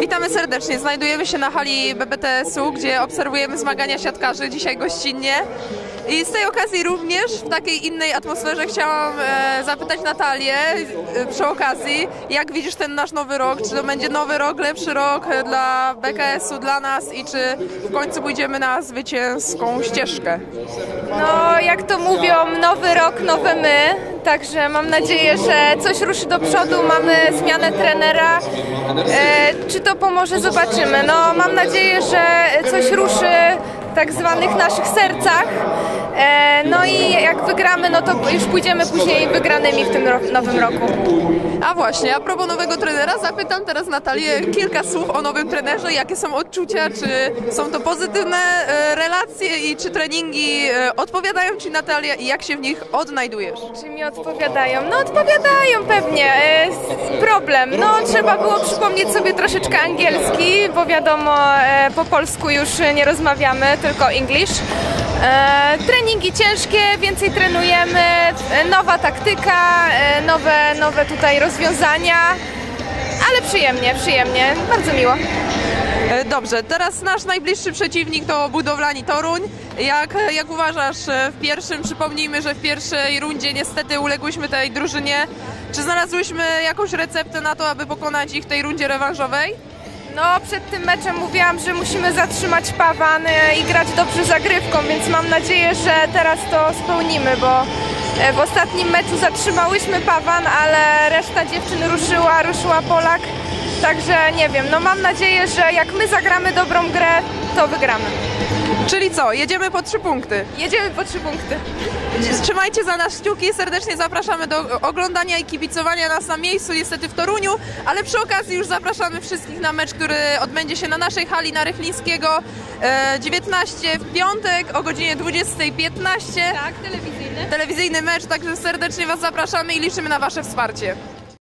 Witamy serdecznie. Znajdujemy się na hali BBTS-u, gdzie obserwujemy zmagania siatkarzy, dzisiaj gościnnie. I z tej okazji również w takiej innej atmosferze chciałam e, zapytać Natalię e, przy okazji, jak widzisz ten nasz nowy rok? Czy to będzie nowy rok, lepszy rok dla BKS-u, dla nas i czy w końcu pójdziemy na zwycięską ścieżkę? No, jak to mówią, nowy rok, nowe my. Także mam nadzieję, że coś ruszy do przodu. Mamy zmianę trenera. E, czy to pomoże? Zobaczymy. No, mam nadzieję, że coś ruszy tak zwanych naszych sercach. E, no i jak wygramy, no to już pójdziemy później wygranymi w tym ro- nowym roku. A właśnie, a propos nowego trenera, zapytam teraz Natalię kilka słów o nowym trenerze. Jakie są odczucia? Czy są to pozytywne e, i czy treningi e, odpowiadają Ci Natalia i jak się w nich odnajdujesz? Czy mi odpowiadają? No odpowiadają pewnie. E, problem. No trzeba było przypomnieć sobie troszeczkę angielski, bo wiadomo e, po polsku już nie rozmawiamy, tylko English. Treningi ciężkie, więcej trenujemy, nowa taktyka, nowe, nowe tutaj rozwiązania, ale przyjemnie, przyjemnie, bardzo miło. E, Dobrze, teraz nasz najbliższy przeciwnik to budowlani Toruń. Jak, jak uważasz e, w pierwszym, przypomnijmy, że w pierwszej rundzie niestety uległyśmy tej drużynie. Czy znalazłyśmy jakąś receptę na to, aby pokonać ich w tej rundzie rewanżowej? No, przed tym meczem mówiłam, że musimy zatrzymać Pawan e, i grać dobrze zagrywką, więc mam nadzieję, że teraz to spełnimy, bo w ostatnim meczu zatrzymałyśmy Pawan, ale reszta dziewczyn ruszyła, ruszyła Polak. Także nie wiem, no mam nadzieję, że jak my zagramy dobrą grę, to wygramy. Czyli co, jedziemy po trzy punkty. Jedziemy po trzy punkty. Trzymajcie za nas kciuki, serdecznie zapraszamy do oglądania i kibicowania nas na miejscu, niestety w Toruniu, ale przy okazji już zapraszamy wszystkich na mecz, który odbędzie się na naszej hali na Rychlińskiego e, 19 w piątek o godzinie 20.15. Tak, telewizyjny. Telewizyjny mecz, także serdecznie Was zapraszamy i liczymy na Wasze wsparcie.